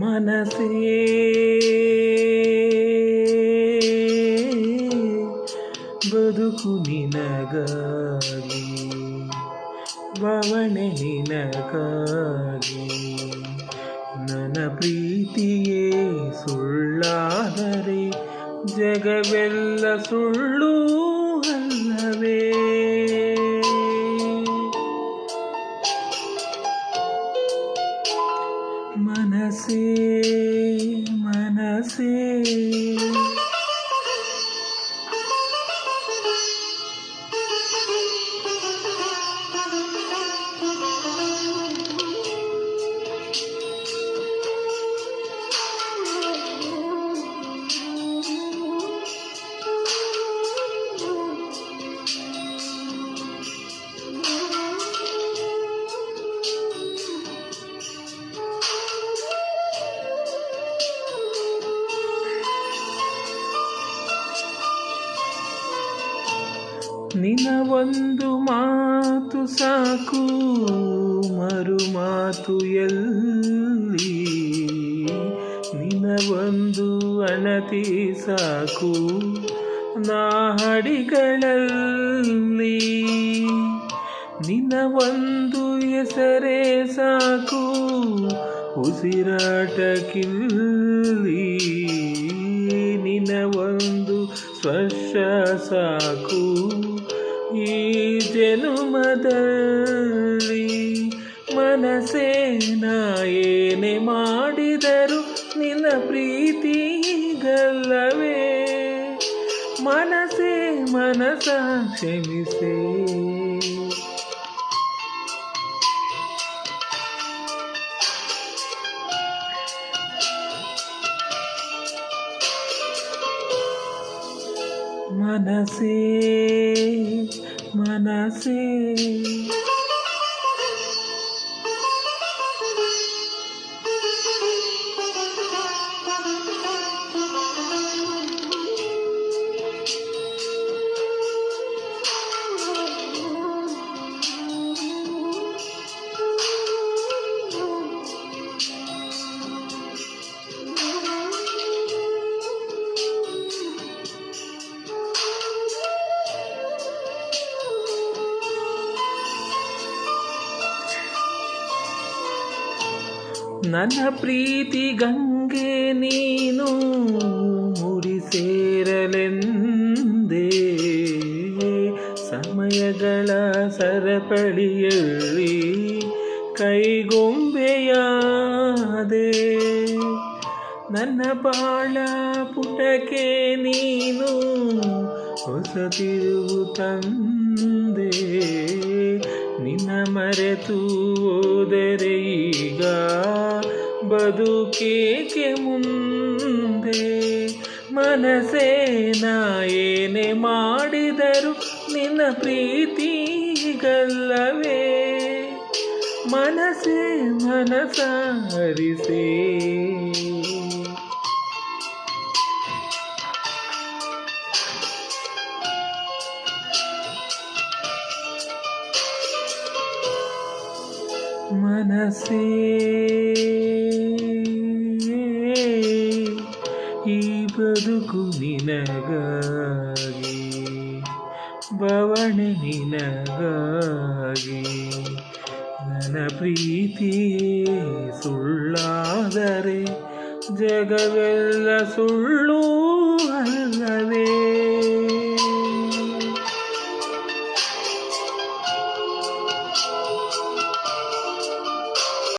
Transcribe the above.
ಮನಸೇ ಬದುಕು ನಿನಗಾಗಿ ಬವಣೆ ನಿನಗಾಗಿ. ನನ್ನ ಪ್ರೀತಿಯೇ ಸುಳ್ಳಾದರೆ ಜಗವೆಲ್ಲ ಸುಳ್ಳು ಮನಸೇ ಮನಸೇ ನಿನ ಒಂದು ಮಾತು ಸಾಕು ಮರು ಮಾತು ಎಲ್ಲಿ? ನಿನ ಒಂದು ಅಣತಿ ಸಾಕು, ನಾ ಹಡಿಗಳಲ್ಲಿ. ನಿನ ಒಂದು ಹೆಸರೇ ಸಾಕು, ಉಸಿರಾಟಕ್ಕಿಲ್ಲಿ. ನಿನ ಒಂದು ಸ್ಪರ್ಶ ಸಾಕು ಈ ಜನುಮದಲ್ಲಿ ಮನಸ್ಸೇ ನಾ ಏನೇ ಮಾಡಿದರು ನಿನ್ನ ಪ್ರೀತಿಗಲ್ಲವೇ ಮನಸೇ ಮನಸ ಕ್ಷಮಿಸೇ. ಮನಸೇ ಮನಸೇ ನನ್ನ ಪ್ರೀತಿ ಗಂಗೆ ನೀನು ಮುಡಿ ಸೇರಲೆಂದೇ. ಸಮಯಗಳ ಸರಪಳಿಯಲ್ಲಿ ಕೈಗೊಂಬೆಯಾದೆ. ನನ್ನ ಬಾಳ ಪುಟಕ್ಕೆ ನೀನು ಹೊಸ ತಂದೆ. ನಿನ್ನ ಮರೆತು ಓದರೆ ಈಗ ಬದುಕೇಕೆ ಮುಂದೆ? ಮನಸ್ಸೇ ನಾ ಏನೇ ಮಾಡಿದರು ನಿನ್ನ ಪ್ರೀತಿಗಲ್ಲವೇ? ಮನಸೇ ಮನಸ ಹರಿಸೇ ಮನಸ್ಸೇ ಈ ಬದುಕು ನಿನಗಾಗಿ ಬವಣೆ ನಿನಗಾಗಿ. ನನ್ನ ಪ್ರೀತಿ ಸುಳ್ಳಾದರೆ ಜಗವೆಲ್ಲ ಸುಳ್ಳು